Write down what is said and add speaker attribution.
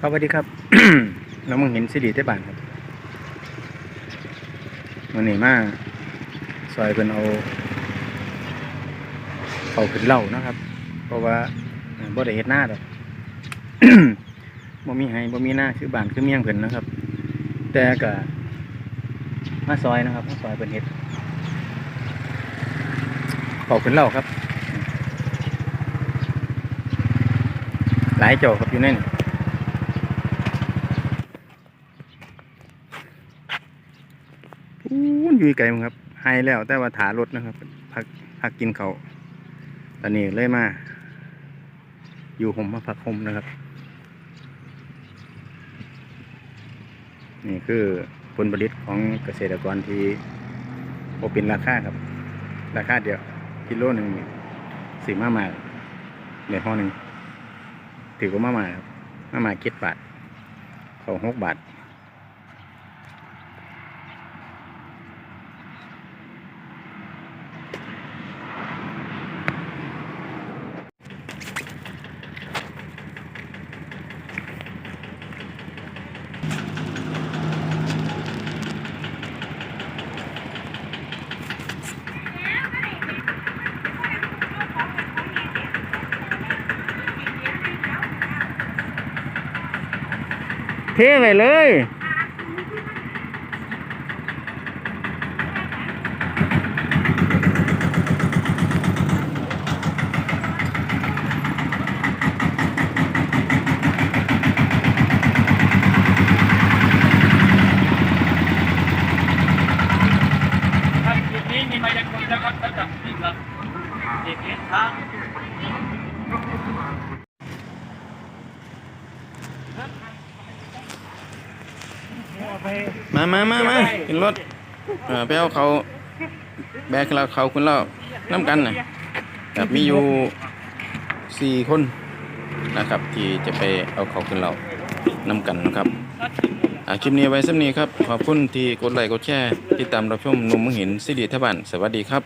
Speaker 1: ครับสวัสดีครับ น้องมึงเห็นสิริได้บ้านครับมันนี่มากซอยเป็นเอาเขาขึ้นเหล่านะครับ เพราะว่าบ่ได้เฮ็ดหน้าดอกบ่มีให้บ่มีหน้าคือบ้านคือเมี่ยงเพิ่นนะครับ แต่ก็มาซอยนะครับมาซอยเป็นเฮ็ดเขาขึ้นเหล่าครับ หลายเจ้าครับอยู่นนี่ อู้อยู่ไกลมั้งครับไฮแล้วแต่ว่าถารถนะครับ พักพักกินเขาตอนนี้เลยมา อยู่ห่มมาพักห่มนะครับ นี่คือผลผลิตของเกษตรกรที่โอเป็นราคาครับ ราคาเดียวกิโลหนึ่งสี่มามาในห้อหนึ่งถือว่ามามาครับมามาเก็ดบาทเขาหกบาท เทไปเลย
Speaker 2: ครับจุดนี้มีมายากลนะครับประจับที่ครับเด็กเลี้ยงทาง
Speaker 1: มามามามาขึ้นรถเออไปเอาเขาแบกเราเขาคุณเราน้ำกันนะกับมีอยู่สี่คนนะครับ ที่จะไปเอาเขาขึ้นเราน้ำกันนะครับอ่าคลิปนี้ไว้สักนี้ครับ ขอบคุณที่กดไลค์กดแชร์ติดตามรับชมนุ่มมึงเห็นสิริทบันสวัสดีครับ